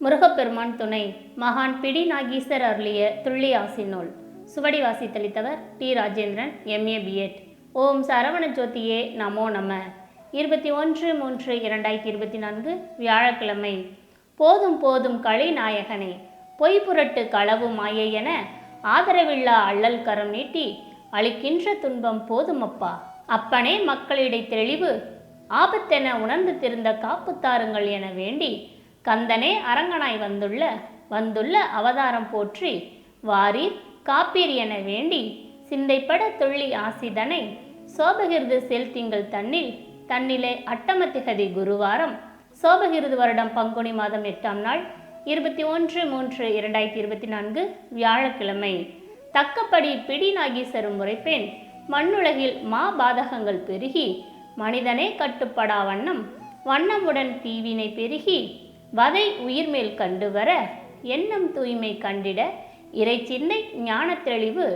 முருகப்பெருமான் துணை மகான் பிடி நாகீசர் அருளிய துள்ளி ஆசி நூல் சுவடி வாசித்தளித்தவர் T Rajendran M A B Ed ஓம் சரவண ஜோதியே நமோ நம. இருபத்தி ஒன்று மூன்று இரண்டாயிரத்தி இருபத்தி நான்கு வியாழக்கிழமை. போதும் போதும் களி நாயகனே பொய் புரட்டு களவு மாயை என ஆதரவில்லா அள்ளல் கரம் நீட்டி அளிக்கின்ற துன்பம் போதுமப்பா. அப்பனே மக்களிடை தெளிவு ஆபத்தென உணர்ந்து திருந்த காப்புத்தாருங்கள் என வேண்டி கந்தனே அரங்கனாய் வந்துள்ள வந்துள்ள அவதாரம் போற்றி வாரீர் காப்பீர் என வேண்டி சிந்தைப்பட துள்ளி ஆசிதனை சோபகிருது செல் திங்கள் தன்னில் தன்னிலே அட்டமத்திகதி குருவாரம். சோபகிருது வருடம் பங்குனி மாதம் எட்டாம் நாள் இருபத்தி ஒன்று மூன்று இரண்டாயிரத்தி இருபத்தி நான்கு வியாழக்கிழமை. தக்கப்படி பிடி நாகீசரும் முறைப்பேன் மண்ணுலகில் மா பாதகங்கள் பெருகி மனிதனே கட்டுப்படா வண்ணம் வண்ணமுடன் தீவினை பெருகி வதை உயிர்மேல் கண்டு வர எண்ணம் தூய்மை கண்டிட இறை சிந்தை ஞான தெளிவு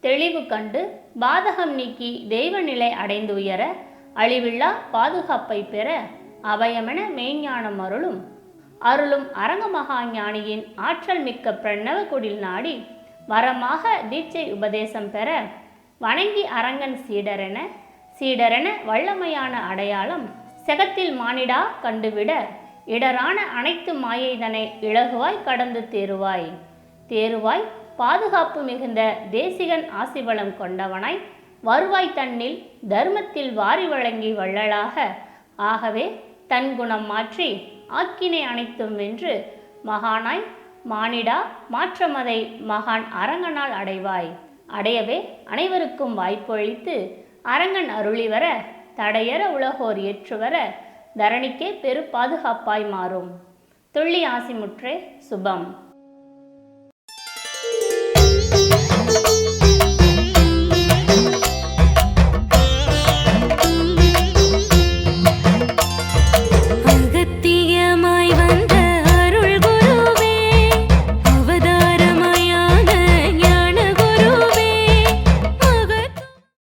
தெளிவு கண்டு பாதகம் நீக்கி தெய்வநிலை அடைந்து உயர அழிவில்லா பாதுகாப்பை பெற அபயமென மெய்ஞானம் அருளும். அருளும் அரங்கமகா ஞானியின் ஆற்றல் மிக்க பிரணவ குடில் நாடி வரமாக தீட்சை உபதேசம் பெற வணங்கி அரங்கன் சீடரென சீடரென வல்லமையான அடையாளம் செகத்தில் மானிடா கண்டுவிட இடரான அனைத்து மாயைதனை இலகுவாய் கடந்து தேருவாய் தேருவாய் பாதுகாப்பு மிகுந்த தேசிகன் ஆசிபலம் கொண்டவனாய் வருவாய் தன்னில் தர்மத்தில் வாரி வழங்கி வள்ளலாக. ஆகவே தன் குணம் மாற்றி ஆக்கினை அனைத்தும் வென்று மகானாய் மானிடா மாற்றமதை மகான் அரங்கனால் அடைவாய். அடையவே அனைவருக்கும் வாய்ப்பு அளித்து அரங்கன் அருளி வர தடையற உலகோர் ஏற்றுவர தரணிக்கே பெரு பாதுகாப்பாய் மாறும். துள்ளி ஆசிமுற்றே சுபம்.